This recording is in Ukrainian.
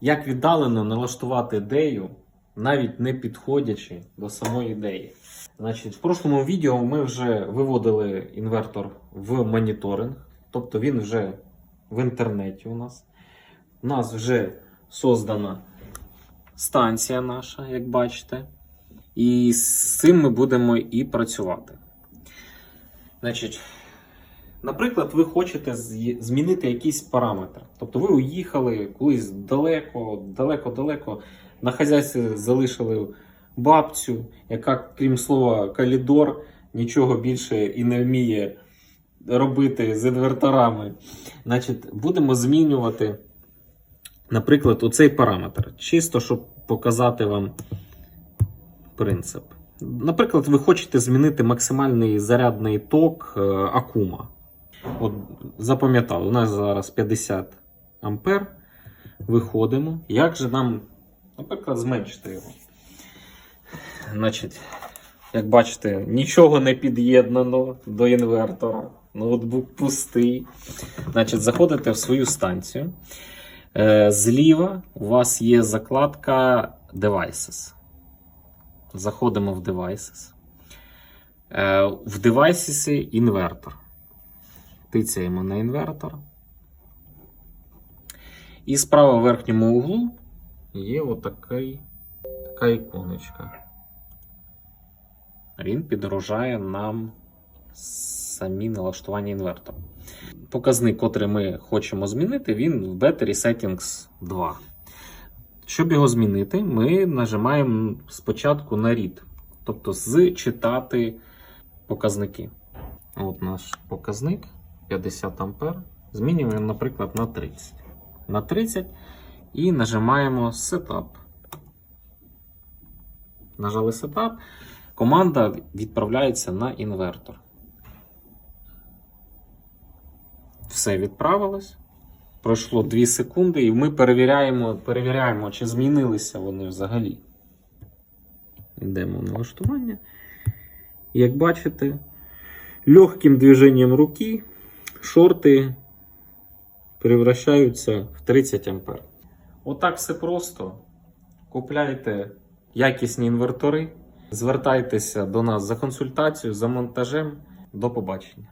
як віддалено налаштувати ідею, навіть не підходячи до самої ідеї. Значить, в прошлому відео ми вже виводили інвертор в моніторинг, тобто він вже в інтернеті у нас. У нас вже создана станція наша, як бачите. І з цим ми будемо і працювати. Значить, наприклад, ви хочете змінити якийсь параметр. Тобто ви уїхали колись далеко, далеко-далеко, на хазяйстві залишили бабцю, яка, крім слова калідор, нічого більше і не вміє робити з інверторами. Значить, будемо змінювати, наприклад, оцей параметр. Чисто, щоб показати вам принцип. Наприклад, ви хочете змінити максимальний зарядний ток е, акума. От запам'ятали, у нас зараз 50 ампер. Виходимо. Як же нам, наприклад, зменшити його? Значить, як бачите, нічого не під'єднано до інвертора. Ноутбук пустий. Значить, заходите в свою станцію. Е, Зліва у вас є закладка Devices. Заходимо в Devices. Е, В Devices інвертор. Тицяємо на інвертор. І справа в верхньому углу є отакий, така іконочка. Він підгружає нам самі налаштування інвертора. Показник, котрий ми хочемо змінити, він в Battery Settings 2. Щоб його змінити, ми нажимаємо спочатку на read, тобто зчитати показники. От наш показник 50 А. Змінюємо, наприклад, на 30. На 30 і нажимаємо Setup. Нажали Setup. Команда відправляється на інвертор. Все відправилось. Пройшло 2 секунди, і ми перевіряємо, перевіряємо, чи змінилися вони взагалі. Йдемо в налаштування. Як бачите, легким движенням руки шорти превращаються в 30 А. Отак все просто. Купляйте якісні інвертори, звертайтеся до нас за консультацією, за монтажем. До побачення.